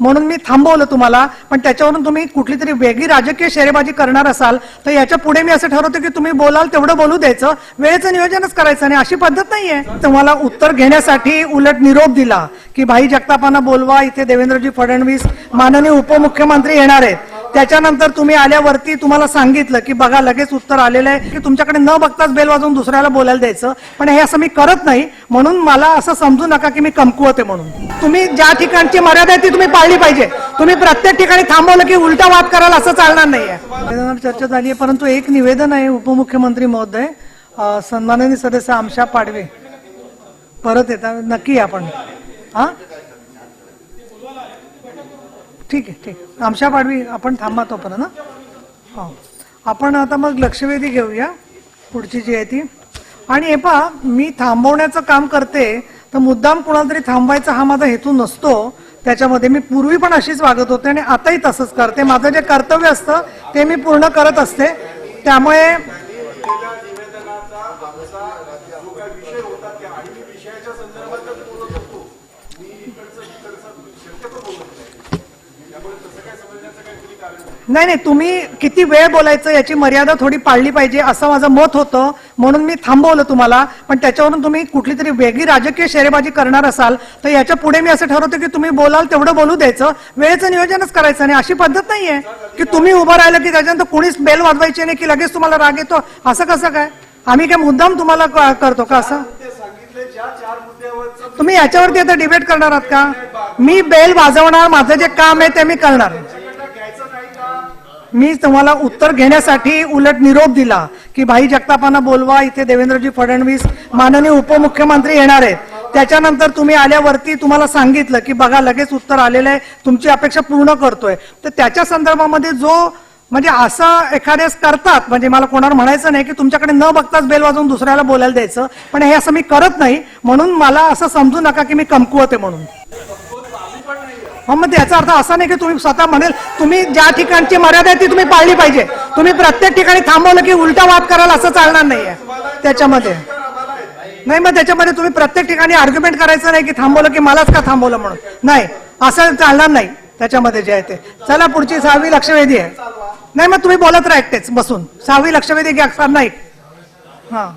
म्हणून मी थांबवलं तुम्हाला. पण त्याच्यावरून तुम्ही कुठली तरी वेगळी राजकीय शेरेबाजी करणार असाल तर याच्यापुढे मी असं ठरवतो की तुम्ही बोलाल तेवढं बोलू द्यायचं. वेळेचं नियोजनच करायचं आणि अशी पद्धत नाहीये. तुम्हाला उत्तर घेण्यासाठी उलट निरोप दिला की भाई जगतापांना बोलवा इथे देवेंद्रजी फडणवीस माननीय उपमुख्यमंत्री येणार आहेत. त्याच्यानंतर तुम्ही आल्यावरती तुम्हाला सांगितलं की बघा लगेच उत्तर आलेलं आहे की तुमच्याकडे न बघताच बेल वाजवून दुसऱ्याला बोलायला द्यायचं. पण हे असं मी करत नाही. म्हणून मला असं समजू नका की मी कमकुवते म्हणून. तुम्ही ज्या ठिकाणची मर्यादा आहे ती तुम्ही पाळली पाहिजे. तुम्ही प्रत्येक ठिकाणी थांबवलं की उलटा वाद कराल असं चालणार नाहीये. चर्चा झाली आहे परंतु एक निवेदन आहे उपमुख्यमंत्री महोदय सन्माननीय सदस्य आमशा पाडवे. परत येता नक्की या आपण. हा? ठीक आहे ठीक आहे. आमच्या पाडवी आपण थांबा तोपर्यंत ना हो. आपण आता मग लक्षवेधी घेऊया पुढची जी आहे ती. आणि हे पहा मी थांबवण्याचं काम करते तर मुद्दाम कुणाला तरी थांबवायचा हा माझा हेतू नसतो. त्याच्यामध्ये मी पूर्वी पण अशीच वागत होते आणि आताही तसंच करते. माझं जे कर्तव्य असतं ते मी पूर्ण करत असते. त्यामुळे नाही नाही तुम्ही किती वेळ बोलायचं याची मर्यादा थोडी पाळली पाहिजे असं माझं मत होतं. म्हणून मी थांबवलं तुम्हाला. पण त्याच्यावरून तुम्ही कुठली तरी वेगळी राजकीय शेरेबाजी करणार असाल तर याच्यापुढे मी असं ठरवतो की तुम्ही बोलाल तेवढं बोलू द्यायचं. वेळेचं नियोजनच करायचं आणि अशी पद्धत नाहीये की तुम्ही उभं राहिलं की त्याच्यानंतर कुणीच बेल वाजवायची नाही की लगेच तुम्हाला राग येतो. असं कसं काय? आम्ही काय मुद्दाम तुम्हाला करतो का असं? तुम्ही याच्यावरती आता डिबेट करणार आहात का? मी बेल वाजवणार माझं जे काम आहे ते मी करणार. मी तुम्हाला उत्तर घेण्यासाठी उलट निरोप दिला की भाई जगतापांना बोलवा इथे देवेंद्रजी फडणवीस माननीय उपमुख्यमंत्री येणार आहेत. त्याच्यानंतर तुम्ही आल्यावरती तुम्हाला सांगितलं की बघा लगेच उत्तर आलेलं आहे तुमची अपेक्षा पूर्ण करतोय. तर त्याच्या संदर्भामध्ये जो म्हणजे असं एखाद्यास करतात म्हणजे मला कोणाला म्हणायचं नाही की तुमच्याकडे न बघताच बेल वाजवून दुसऱ्याला बोलायला द्यायचं पण हे असं मी करत नाही म्हणून मला असं समजू नका की मी कमकुवते म्हणून. हो मग याचा अर्थ असा नाही की तुम्ही स्वतः म्हणेल तुम्ही ज्या ठिकाणची मर्यादा आहे ती तुम्ही पाळली पाहिजे. तुम्ही प्रत्येक ठिकाणी थांबवलं की उलटा वाद कराल असं चालणार नाहीये. त्याच्यामध्ये. नाही मग त्याच्यामध्ये तुम्ही प्रत्येक ठिकाणी आर्ग्युमेंट करायचं नाही की थांबवलं की मलाच का थांबवलं म्हणून. नाही असं चालणार नाही. त्याच्यामध्ये जे आहे ते. चला पुढची सहावी लक्षवेधी आहे. नाही मग तुम्ही बोलत राहा एकटेच बसून. सहावी लक्षवेधी घ्या नाही. हा.